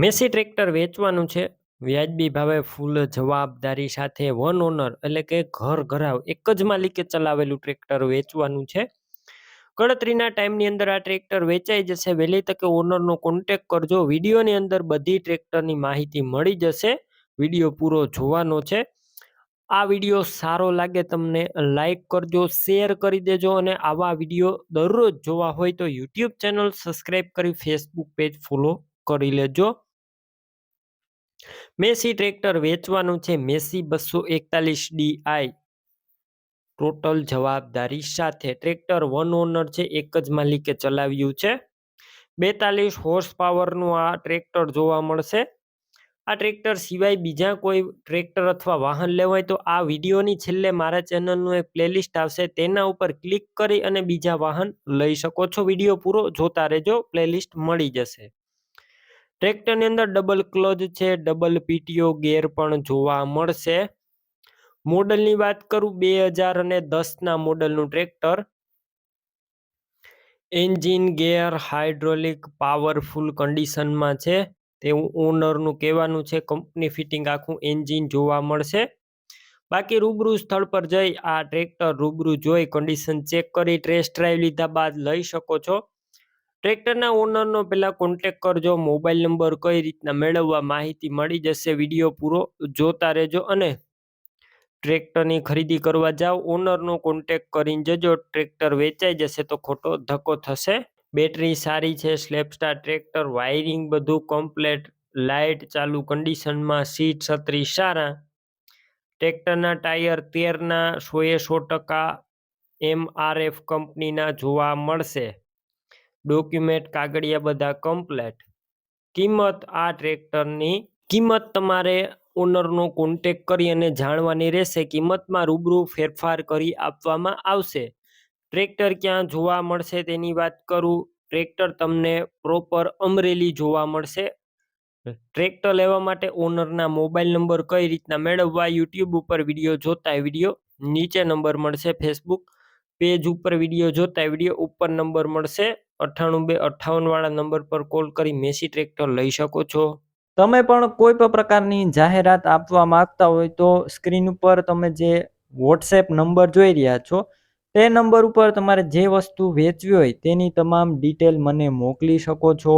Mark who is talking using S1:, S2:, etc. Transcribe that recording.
S1: Massey tractor વેચવાનું છે. વ્યાજબી ભાવે ફૂલ જવાબદારી સાથે વન ઓનર એટલે કે ઘર ઘરાવ એક જ માલિકે ચલાવેલું ટ્રેક્ટર વેચવાનું છે. ગણતરીના ટાઈમની અંદર આ ટ્રેક્ટર વેચાઈ જશે. વહેલી તકે ઓનરનો કોન્ટેક કરજો. વિડીયોની અંદર બધી ટ્રેક્ટરની માહિતી મળી જશે. વીડિયો પૂરો જોવાનો છે. આ વીડિયો સારો લાગે તમને લાઈક કરજો, શેર કરી દેજો અને આવા વીડિયો દરરોજ જોવા હોય તો યુટ્યુબ ચેનલ સબસ્ક્રાઈબ કરી ફેસબુક પેજ ફોલો કરી લેજો. મેસી ટ્રેક્ટર વેચવાનું છે. મેસી બસો એકતાલીસ ડીઆઈ ટોટલ જવાબદારી સાથે ટ્રેક્ટર વન ઓનર છે. એક જ માલિકે ચલાવ્યું છે. બેતાલીસ હોર્સ પાવરનું આ ટ્રેક્ટર જોવા મળશે. આ ટ્રેક્ટર સિવાય બીજા કોઈ ટ્રેક્ટર અથવા વાહન લેવાય તો આ વિડીયોની છેલ્લે મારા ચેનલનું એક પ્લેલિસ્ટ આવશે. તેના ઉપર ક્લિક કરી અને બીજા વાહન લઈ શકો છો. વીડિયો પૂરો જોતા રહેજો. પ્લેલિસ્ટ મળી જશે. ટ્રેક્ટરની અંદર ડબલ ક્લોજ છે ડબલ પીટીઓ ગેર પણ જોવા મળશે. મોડલની વાત કરું, બે હજાર અને દસના મોડલનું tractor. Engine, gear, hydraulic, powerful કન્ડિશનમાં છે. તેવું ઓનરનું કહેવાનું છે, કંપની ફિટિંગ આખું એન્જિન જોવા મળશે. બાકી રૂબરૂ સ્થળ પર જઈ આ ટ્રેક્ટર રૂબરૂ જોઈ કન્ડિશન ચેક કરી ટેસ્ટ ડ્રાઈવ લીધા બાદ લઈ શકો છો. ટ્રેક્ટરના ઓનરનો પહેલાં કોન્ટેક કરજો મોબાઈલ નંબર કઈ રીતના મેળવવા, માહિતી મળી જશે વીડિયો પૂરો જોતા રહેજો અને ટ્રેક્ટરની ખરીદી કરવા જાઓ ઓનરનો કોન્ટેક કરીને જજો, ટ્રેક્ટર વેચાઈ જશે તો ખોટો ધક્કો થશે. બેટરી સારી છે, સ્લેપસ્ટાર ટ્રેક્ટર વાયરિંગ બધું કમ્પ્લેટ લાઇટ ચાલુ કન્ડિશનમાં સીટ છત્રી સારા. ટ્રેક્ટરના ટાયર તેરના સોએ સો ટકા એમઆરએફ કંપનીના જોવા મળશે. ડોક્યુમેન્ટ, કાગળિયા બધા કમ્પ્લેટ કિંમત, આ ટ્રેક્ટરની કિંમત તમારે ઓનરનો કોન્ટેક કરી અને જાણવાની રહેશે. કિંમતમાં રૂબરૂ ફેરફાર કરી આપવામાં આવશે. ટ્રેક્ટર ક્યાં જોવા મળશે તેની વાત કરું. ટ્રેક્ટર તમને પ્રોપર અમરેલી જોવા મળશે. ટ્રેક્ટર લેવા માટે ઓનરના મોબાઈલ નંબર કઈ રીતના મેળવવા યુટ્યુબ ઉપર વીડિયો જોતા વીડિયો નીચે નંબર મળશે ફેસબુક પેજ ઉપર વીડિયો જોતા વીડિયો ઉપર નંબર મળશે. અઠ્ઠાણું બે અઠ્ઠાવન વાળા નંબર પર કોલ કરી મેસી ટ્રેક્ટર લઈ શકો છો.
S2: તમે પણ કોઈ પણ પ્રકારની જાહેરાત આપવા માંગતા હોય તો સ્ક્રીન ઉપર તમે જે વોટ્સએપ નંબર જોઈ રહ્યા છો, તે નંબર ઉપર તમારે જે વસ્તુ વેચવી હોય તેની તમામ ડિટેલ મને મોકલી શકો છો.